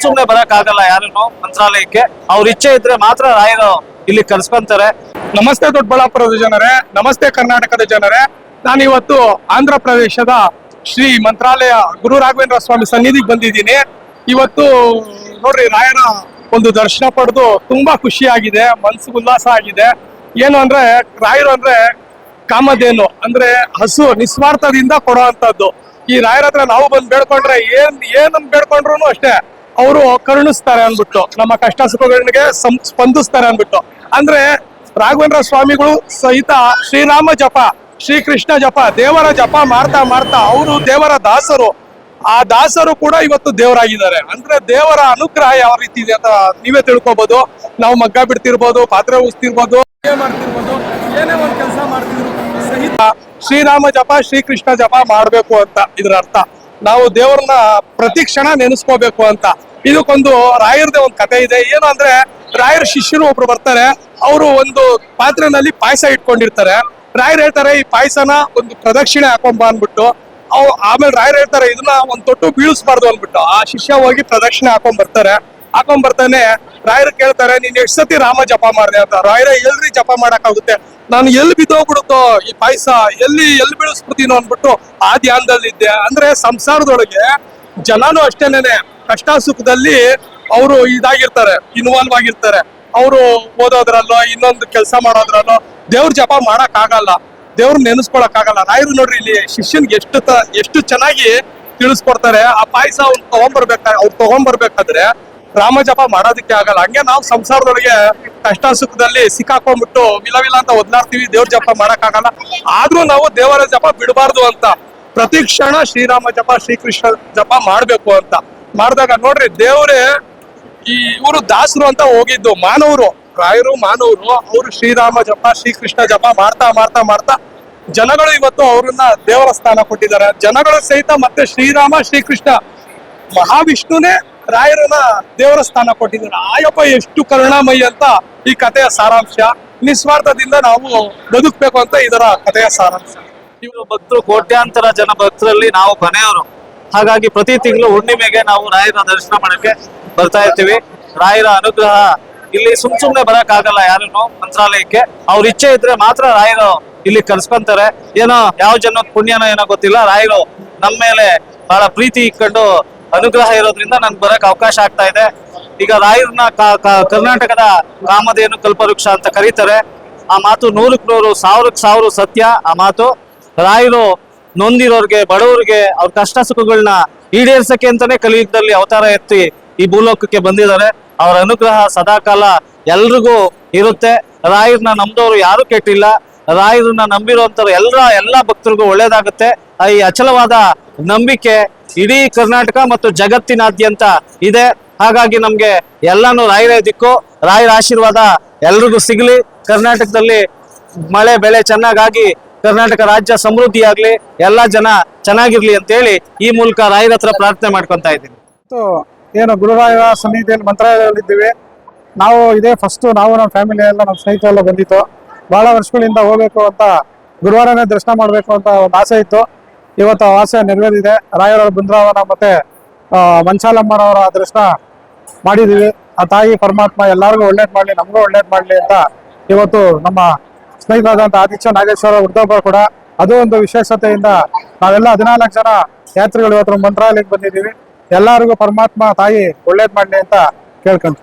ಸುಮ್ನೆ ಬರಕ್ ಆಗಲ್ಲ ಯಾರನ್ನು ಮಂತ್ರಾಲಯಕ್ಕೆ. ಅವ್ರ ಇಚ್ಛೆ ಇದ್ರೆ ಮಾತ್ರ ರಾಯರು ಇಲ್ಲಿ ಕರ್ಸ್ಕೊಂತಾರೆ. ನಮಸ್ತೆ ದೊಡ್ಡಬಳ್ಳಾಪುರದ ಜನರೇ, ನಮಸ್ತೆ ಕರ್ನಾಟಕದ ಜನರೇ. ನಾನು ಇವತ್ತು ಆಂಧ್ರ ಪ್ರದೇಶದ ಶ್ರೀ ಮಂತ್ರಾಲಯ ಗುರು ರಾಘವೇಂದ್ರ ಸ್ವಾಮಿ ಸನ್ನಿಧಿಗೆ ಬಂದಿದ್ದೀನಿ. ಇವತ್ತು ನೋಡ್ರಿ, ರಾಯರ ಒಂದು ದರ್ಶನ ಪಡೆದು ತುಂಬಾ ಖುಷಿಯಾಗಿದೆ ಮನ್ಸು ಉಲ್ಲಾಸ ಆಗಿದೆ. ಏನು ಅಂದ್ರೆ, ರಾಯರು ಅಂದ್ರೆ ಕಾಮಧೇನು, ಅಂದ್ರೆ ಹಸು ನಿಸ್ವಾರ್ಥದಿಂದ ಕೊಡೋ ಅಂತದ್ದು ಈ ರಾಯರ ಹತ್ರ ನಾವು ಬಂದು ಬೇಡ್ಕೊಂಡ್ರೆ ಏನ್ ಏನನ್ ಬೇಡ್ಕೊಂಡ್ರು ಅಷ್ಟೇ. ಅವರು ಕರುಣಿಸ್ತಾರೆ ಅನ್ಬಿಟ್ಟು ನಮ್ಮ ಕಷ್ಟ ಸುಖಗಳಿಗೆ ಸ್ಪಂದಿಸ್ತಾರೆ ಅನ್ಬಿಟ್ಟು ಅಂದ್ರೆ ರಾಘವೇಂದ್ರ ಸ್ವಾಮಿಗಳು ಸಹಿತ ಶ್ರೀರಾಮ ಜಪ, ಶ್ರೀಕೃಷ್ಣ ಜಪ, ದೇವರ ಜಪ ಮಾಡ್ತಾ ಮಾಡ್ತಾ ಅವರು ದೇವರ ದಾಸರು. ಆ ದಾಸರು ಕೂಡ ಇವತ್ತು ದೇವರಾಗಿದ್ದಾರೆ. ಅಂದ್ರೆ ದೇವರ ಅನುಗ್ರಹ ಯಾವ ರೀತಿ ಇದೆ ಅಂತ ನೀವೇ ತಿಳ್ಕೊಬಹುದು ನಾವು ಮಗ್ಗ ಬಿಡ್ತಿರ್ಬೋದು, ಪಾತ್ರೆ ಉಸ್ತಿರ್ಬೋದು ಮಾಡ್ತಿರ್ಬೋದು, ಏನೇ ಒಂದು ಕೆಲಸ ಮಾಡ್ತಿದ್ರು ಸಹಿತ ಶ್ರೀರಾಮ ಜಪ, ಶ್ರೀಕೃಷ್ಣ ಜಪ ಮಾಡ್ಬೇಕು ಅಂತ ಇದರ ಅರ್ಥ. ನಾವು ದೇವ್ರನ್ನ ಪ್ರತಿ ಕ್ಷಣ ನೆನೆಸ್ಕೋಬೇಕು ಅಂತ. ಇದಕ್ಕೊಂದು ರಾಯರದೇ ಒಂದು ಕತೆ ಇದೆ. ಏನು ಅಂದ್ರೆ, ರಾಯರ ಶಿಷ್ಯರು ಒಬ್ರು ಬರ್ತಾರೆ, ಅವರು ಒಂದು ಪಾತ್ರೆನಲ್ಲಿ ಪಾಯಸ ಇಟ್ಕೊಂಡಿರ್ತಾರೆ. ರಾಯರ್ ಹೇಳ್ತಾರೆ, ಈ ಪಾಯಸನ ಒಂದು ಪ್ರದಕ್ಷಿಣೆ ಹಾಕೊಂಬ ಅನ್ಬಿಟ್ಟು ಅವ್ ಆಮೇಲೆ ರಾಯರ್ ಹೇಳ್ತಾರೆ, ಇದನ್ನ ಒಂದ್ ತೊಟ್ಟು ಬೀಳಿಸ್ಬಾರ್ದು ಅನ್ಬಿಟ್ಟು ಆ ಶಿಷ್ಯ ಹೋಗಿ ಪ್ರದಕ್ಷಿಣೆ ಹಾಕೊಂಡ್ ಬರ್ತಾರೆ. ಹಾಕೊಂಡ್ ಬರ್ತಾನೆ, ರಾಯರ್ ಕೇಳ್ತಾರೆ, ನೀನ್ ಎಷ್ಟ್ ಸತಿ ರಾಮ ಜಪ ಮಾಡಿದೆ? ಅಂತ. ರಾಯರ, ಎಲ್ರಿ ಜಪ ಮಾಡಕ್ಕಾಗುತ್ತೆ? ನಾನು ಎಲ್ಲಿ ಬಿದ್ದೋಗ್ಬಿಡುತ್ತೋ ಈ ಪಾಯಸ? ಎಲ್ಲಿ ಎಲ್ಲಿ ಬೀಳಿಸ್ಬಿಡ್ತೀನೋ? ಅನ್ಬಿಟ್ಟು ಆ ಧ್ಯಾನದಲ್ಲಿದ್ದೆ. ಅಂದ್ರೆ, ಸಂಸಾರದೊಳಗೆ ಜನನು ಅಷ್ಟೇನೆ ಕಷ್ಟ ಸುಖದಲ್ಲಿ ಅವರು ಇದಾಗಿರ್ತಾರೆ ಇನ್ವಾಲ್ವ್ ಆಗಿರ್ತಾರೆ. ಅವರು ಓದೋದ್ರಲ್ಲೋ, ಇನ್ನೊಂದು ಕೆಲಸ ಮಾಡೋದ್ರಲ್ಲೋ, ದೇವ್ರ ಜಪ ಮಾಡಕ್ ಆಗಲ್ಲ ದೇವ್ರ ನೆನೆಸ್ಕೊಳಕ್ ಆಗಲ್ಲ ರಾಯರು ನೋಡ್ರಿ ಇಲ್ಲಿ ಶಿಷ್ಯನ್ಗೆ ಎಷ್ಟು ಎಷ್ಟು ಚೆನ್ನಾಗಿ ತಿಳಿಸ್ಕೊಡ್ತಾರೆ. ಆ ಪಾಯಸ ಅವ್ನು ತಗೊಂಡ್ಬರ್ಬೇಕ ಅವ್ರು ತಗೊಂಡ್ಬರ್ಬೇಕಾದ್ರೆ ರಾಮ ಜಪ ಮಾಡೋದಕ್ಕೆ ಆಗಲ್ಲ. ಹಂಗೆ ನಾವು ಸಂಸಾರದೊಳಗೆ ಕಷ್ಟ ಸುಖದಲ್ಲಿ ಸಿಕ್ಕಾಕೊಂಡ್ಬಿಟ್ಟು ವಿಲವಿಲ್ಲ ವಿಲ ಅಂತ ಒದ್ಲಾಡ್ತೀವಿ, ದೇವ್ರ ಜಪ ಮಾಡಕ್ ಆಗಲ್ಲ ಆದ್ರೂ ನಾವು ದೇವರ ಜಪ ಬಿಡಬಾರ್ದು ಅಂತ. ಪ್ರತಿ ಕ್ಷಣ ಶ್ರೀರಾಮ ಜಪ, ಶ್ರೀಕೃಷ್ಣ ಜಪ ಮಾಡ್ಬೇಕು ಅಂತ. ಮಾಡಿದಾಗ ನೋಡ್ರಿ ದೇವರೇ, ಈ ಇವರು ದಾಸರು ಅಂತ ಹೋಗಿದ್ದು, ಮಾನವರು. ರಾಯರು, ಮಾನವರು, ಅವರು ಶ್ರೀರಾಮ ಜಪ, ಶ್ರೀಕೃಷ್ಣ ಜಪ ಮಾಡ್ತಾ ಮಾಡ್ತಾ ಮಾಡ್ತಾ ಜನಗಳು ಇವತ್ತು ಅವ್ರನ್ನ ದೇವರ ಸ್ಥಾನ ಕೊಟ್ಟಿದ್ದಾರೆ. ಜನಗಳು ಸಹಿತ ಮತ್ತೆ ಶ್ರೀರಾಮ, ಶ್ರೀಕೃಷ್ಣ, ಮಹಾವಿಷ್ಣುನೇ ರಾಯರನ್ನ ದೇವರ ಸ್ಥಾನ ಕೊಟ್ಟಿದ್ದಾರೆ. ಆಯಪ್ಪ, ಎಷ್ಟು ಕರುಣಾಮಯಿ ಅಂತ ಈ ಕಥೆಯ ಸಾರಾಂಶ. ನಿಸ್ವಾರ್ಥದಿಂದ ನಾವು ಬದುಕ್ಬೇಕು ಅಂತ ಇದರ ಕಥೆಯ ಸಾರಾಂಶ. ಇವರು ಭಕ್ತರು ಕೋಟ್ಯಾಂತರ ಜನ ಭಕ್ತರಲ್ಲಿ ನಾವು ಮನೆಯವರು ಹಾಗಾಗಿ ಪ್ರತಿ ತಿಂಗಳು ಹುಣ್ಣಿಮೆಗೆ ನಾವು ರಾಯರ ದರ್ಶನ ಮಾಡಕ್ಕೆ ಬರ್ತಾ ಇರ್ತೀವಿ. ರಾಯರ ಅನುಗ್ರಹ ಇಲ್ಲಿ ಸುಮ್ ಸುಮ್ನೆ ಬರಕ್ ಆಗಲ್ಲ ಯಾರನ್ನು ಮಂತ್ರಾಲಯಕ್ಕೆ. ಅವ್ರ ಇಚ್ಛೆ ಇದ್ರೆ ಮಾತ್ರ ರಾಯರು ಇಲ್ಲಿ ಕರ್ಸ್ಕೊಂತಾರೆ. ಏನೋ ಯಾವ ಜನ ಪುಣ್ಯನೋ ಏನೋ ಗೊತ್ತಿಲ್ಲ. ರಾಯರು ನಮ್ಮ ಮೇಲೆ ಬಹಳ ಪ್ರೀತಿ ಇಟ್ಕೊಂಡು ಅನುಗ್ರಹ ಇರೋದ್ರಿಂದ ನನ್ಗೆ ಬರಕ್ ಅವಕಾಶ ಆಗ್ತಾ ಇದೆ. ಈಗ ರಾಯರ್ನ ಕರ್ನಾಟಕದ ಕಾಮಧೇನು ಕಲ್ಪವೃಕ್ಷ ಅಂತ ಕರೀತಾರೆ. ಆ ಮಾತು ನೂರಕ್ ನೂರು ಸಾವಿರಕ್ ಸಾವಿರ ಸತ್ಯ ಆ ಮಾತು. ರಾಯರು ನೊಂದಿರೋರ್ಗೆ, ಬಡವರಿಗೆ ಅವ್ರ ಕಷ್ಟ ಸುಖಗಳನ್ನ ಈಡೇರ್ಸಕ್ಕೆ ಅಂತಾನೆ ಕಲಿಯುಗದಲ್ಲಿ ಅವತಾರ ಎತ್ತಿ ಈ ಭೂಲೋಕಕ್ಕೆ ಬಂದಿದ್ದಾರೆ. ಅವರ ಅನುಗ್ರಹ ಸದಾಕಾಲ ಎಲ್ರಿಗೂ ಇರುತ್ತೆ. ರಾಯರನ್ನ ನಂಬಿದವರು ಯಾರು ಕೆಟ್ಟಿಲ್ಲ. ರಾಯರನ್ನ ನಂಬಿರುವಂತವ್ರು ಎಲ್ಲರ, ಎಲ್ಲಾ ಭಕ್ತರಿಗೂ ಒಳ್ಳೇದಾಗುತ್ತೆ. ಈ ಅಚಲವಾದ ನಂಬಿಕೆ ಇಡೀ ಕರ್ನಾಟಕ ಮತ್ತು ಜಗತ್ತಿನಾದ್ಯಂತ ಇದೆ. ಹಾಗಾಗಿ ನಮ್ಗೆ ಎಲ್ಲಾನು ರಾಯರೇ ದಿಕ್ಕು. ರಾಯರ ಆಶೀರ್ವಾದ ಎಲ್ರಿಗೂ ಸಿಗ್ಲಿ. ಕರ್ನಾಟಕದಲ್ಲಿ ಮಳೆ, ಬೆಳೆ ಚೆನ್ನಾಗಾಗಿ ಕರ್ನಾಟಕ ರಾಜ್ಯ ಸಮೃದ್ಧಿಯಾಗಲಿ, ಎಲ್ಲ ಜನ ಚೆನ್ನಾಗಿರ್ಲಿ ಅಂತೇಳಿ ಈ ಮೂಲಕ ರಾಯರ ಹತ್ರ ಪ್ರಾರ್ಥನೆ ಮಾಡ್ಕೊಂತ ಇದ್ದೀನಿ. ಏನು ಗುರುರಾಯ ಸನ್ನಿಧಿಯಲ್ಲಿ ಮಂತ್ರಾಲಯದಲ್ಲಿದ್ದೀವಿ. ನಾವು ಇದೇ ಫಸ್ಟ್ ನಾವು ನಮ್ಮ ಫ್ಯಾಮಿಲಿ ಎಲ್ಲ, ನಮ್ಮ ಸ್ನೇಹಿತರೆಲ್ಲ ಬಂದಿತ್ತು. ಬಹಳ ವರ್ಷಗಳಿಂದ ಹೋಗ್ಬೇಕು ಅಂತ, ಗುರುವಾರನೇ ದರ್ಶನ ಮಾಡಬೇಕು ಅಂತ ಒಂದು ಆಸೆ ಇತ್ತು. ಇವತ್ತು ಆಸೆ ನೆರವೇರಿದೆ. ರಾಯರ ಬೃಂದಾವನ ಮತ್ತೆ ಮಂಚಾಲಮ್ಮನವರ ದರ್ಶನ ಮಾಡಿದೀವಿ ಆ ತಾಯಿ ಪರಮಾತ್ಮ ಎಲ್ಲರಿಗೂ ಒಳ್ಳೇದು ಮಾಡಲಿ, ನಮಗೂ ಒಳ್ಳೇದು ಮಾಡಲಿ ಅಂತ ಇವತ್ತು ನಮ್ಮ ಸ್ನೇಹಿತರಾದಂಥ ಆದಿತ್ಯ ನಾಗೇಶ್ವರ ವೃದ್ಧಾಪುರ ಕೂಡ ಅದು ಒಂದು ವಿಶೇಷತೆಯಿಂದ ನಾವೆಲ್ಲ ಹದಿನಾಲ್ಕು ಜನ ಯಾತ್ರಿಗಳು ಇವತ್ತು ಮಂತ್ರಾಲಯಕ್ಕೆ ಬಂದಿದ್ದೀವಿ. ಎಲ್ಲರಿಗೂ ಪರಮಾತ್ಮ ತಾಯಿ ಒಳ್ಳೇದ್ ಮಾಡಲಿ ಅಂತ ಕೇಳ್ಕೊಂತ